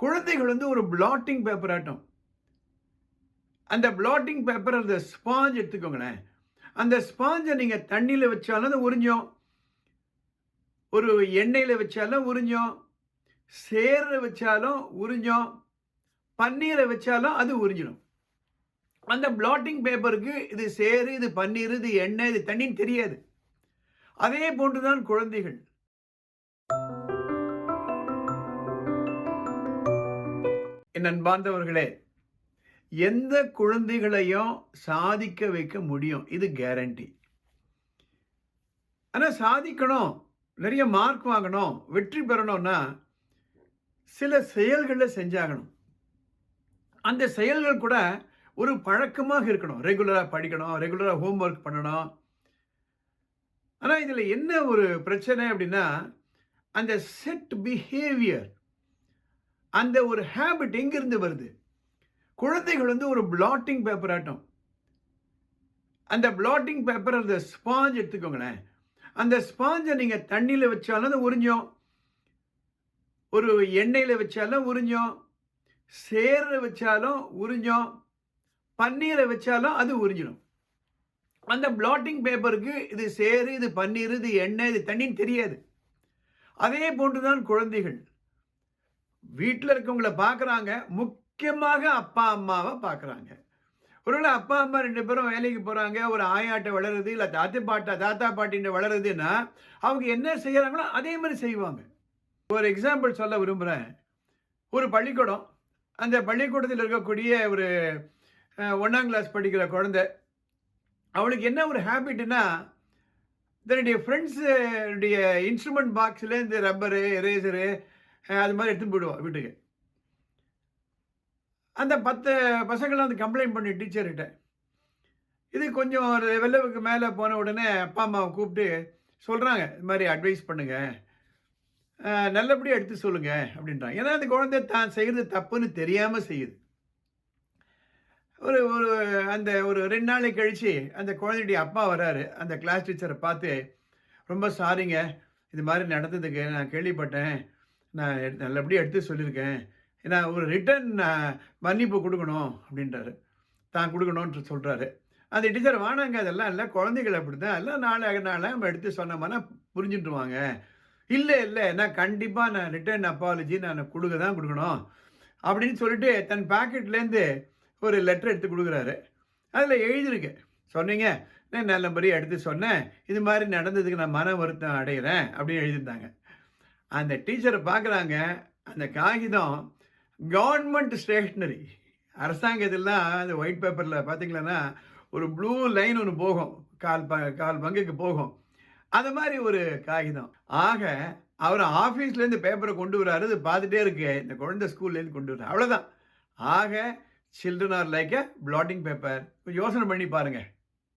குழந்தைகள் வந்து ஒரு பிளாட்டிங் பேப்பர் ஆட்டம். அந்த பிளாட்டிங் பேப்பர் அந்த ஸ்பாஞ்ச் எடுத்துக்கோங்களேன். அந்த ஸ்பாஞ்சை நீங்கள் தண்ணியில் வச்சாலும் அது உறிஞ்சோம். ஒரு எண்ணெயில் வச்சாலும் உறிஞ்சோம். சேரில் வச்சாலும் உறிஞ்சோம். பன்னீரை வச்சாலும் அது உறிஞ்சிடும். அந்த பிளாட்டிங் பேப்பருக்கு இது சேரு இது பன்னீர் இது எண்ணெய் இது தண்ணின்னு தெரியாது. அதே போன்றுதான் குழந்தைகள். என் அன்பார்ந்தவர்களே எந்த குழந்தைகளையும் சாதிக்க வைக்க முடியும் இது கேரண்டி ஆனால் சாதிக்கணும் நிறைய மார்க் வாங்கணும் வெற்றி பெறணும்னா சில செயல்களை செஞ்சாகணும். அந்த செயல்கள் கூட ஒரு பழக்கமாக இருக்கணும். ரெகுலராக படிக்கணும் ரெகுலராக ஹோம்ஒர்க் பண்ணணும். ஆனால் இதில் என்ன ஒரு பிரச்சனை அப்படின்னா அந்த செட் பிஹேவியர் அந்த ஒரு ஹேபிட் எங்கிருந்து வருது? குழந்தைகள் வந்து ஒரு பிளாட்டிங் பேப்பர் ஆட்டம். அந்த பிளாட்டிங் பேப்பர் அந்த ஸ்பாஞ்ச் எடுத்துக்கோங்களேன். அந்த ஸ்பாஞ்சை நீங்கள் தண்ணியில் வச்சாலும் அது உறிஞ்சோம். ஒரு எண்ணெயில் வச்சாலும் உறிஞ்சோம். சேரில் வச்சாலும் உறிஞ்சோம். பன்னீரை வச்சாலும் அது உறிஞ்சிடும். அந்த பிளாட்டிங் பேப்பருக்கு இது சேரு இது பன்னீர் இது எண்ணெய் இது தண்ணின்னு தெரியாது. அதே போன்றுதான் குழந்தைகள். வீட்டில் இருக்கவங்கள பார்க்குறாங்க முக்கியமாக அப்பா அம்மாவை பார்க்குறாங்க ஒருவேளை அப்பா அம்மா ரெண்டு பேரும் வேலைக்கு போகிறாங்க ஒரு ஆயாட்டை வளருது இல்லை தாத்தா பாட்டா தாத்தா பாட்டின்னு வளருதுன்னா அவங்க என்ன செய்கிறாங்களோ அதே மாதிரி செய்வாங்க. ஒரு எக்ஸாம்பிள் சொல்ல விரும்புகிறேன் ஒரு பள்ளிக்கூடம். அந்த பள்ளிக்கூடத்தில் இருக்கக்கூடிய ஒரு ஒன்றாம் கிளாஸ் படிக்கிற குழந்தை. அவளுக்கு என்ன ஒரு ஹேபிட்னா தன்னுடைய ஃப்ரெண்ட்ஸுடைய இன்ஸ்ட்ருமெண்ட் பாக்ஸில் இந்த ரப்பரு எரேசரு அது மாதிரி எடுத்துன்னு போயிடுவோம் வீட்டுக்கு. அந்த பத்து பசங்களாம் வந்து கம்ப்ளைண்ட் பண்ணி டீச்சர்கிட்ட இது கொஞ்சம் ஒரு லெவலுக்கு மேலே போன உடனே அப்பா அம்மாவை கூப்பிட்டு சொல்கிறாங்க இது மாதிரி அட்வைஸ் பண்ணுங்கள் நல்லபடியாக எடுத்து சொல்லுங்கள் அப்படின்றாங்க. ஏன்னா அந்த குழந்தை தான் செய்கிறது தப்புன்னு தெரியாமல் செய்யுது. ஒரு ஒரு அந்த ஒரு ரெண்டு நாளைக்கு கழித்து அந்த குழந்தையுடைய அப்பா வராரு. அந்த கிளாஸ் டீச்சரை பார்த்து ரொம்ப சாரிங்க இது மாதிரி நடந்ததுக்கு நான் கேள்விப்பட்டேன். நான் நல்லபடியாக எடுத்து சொல்லியிருக்கேன். ஏன்னா ஒரு ரிட்டன் மன்னிப்பு கொடுக்கணும் அப்படின்றாரு. தான் கொடுக்கணும்னு சொல்கிறாரு அந்த டீச்சர் வானாங்க அதெல்லாம் இல்லை குழந்தைகள் அப்படி தான் எல்லாம் நாளை நாளாக நம்ம எடுத்து சொன்னோம்னா புரிஞ்சுட்டுருவாங்க. இல்லை இல்லை நான் கண்டிப்பாக நான் ரிட்டர்ன் அப்பாலஜி நான் கொடுக்க தான் கொடுக்கணும். அப்படின்னு சொல்லிட்டு தன் பாக்கெட்லேருந்து ஒரு லெட்டர் எடுத்து கொடுக்குறாரு. அதில் எழுதியிருக்கு. சொன்னீங்க நான் நல்லபடியாக எடுத்து சொன்னேன். இது மாதிரி நடந்ததுக்கு நான் மன வருத்தம் அடைகிறேன். அப்படின்னு எழுதியிருந்தாங்க. அந்த டீச்சரை பார்க்குறாங்க அந்த காகிதம் கவர்மெண்ட் ஸ்டேஷ்னரி அரசாங்கத்திலாம் அந்த ஒயிட் பேப்பரில் பார்த்தீங்களன்னா ஒரு ப்ளூ லைன் ஒன்று போகும். கால் ப கால் பங்குக்கு போகும். அது மாதிரி ஒரு காகிதம். ஆக அவர் ஆஃபீஸ்லேருந்து பேப்பரை கொண்டு வராரு அது பார்த்துட்டே இருக்கு. இந்த குழந்தை ஸ்கூல்லேருந்து கொண்டு வர்றாரு. அவ்வளோதான் ஆக children are like a blotting paper யோசனை பண்ணி பாருங்கள்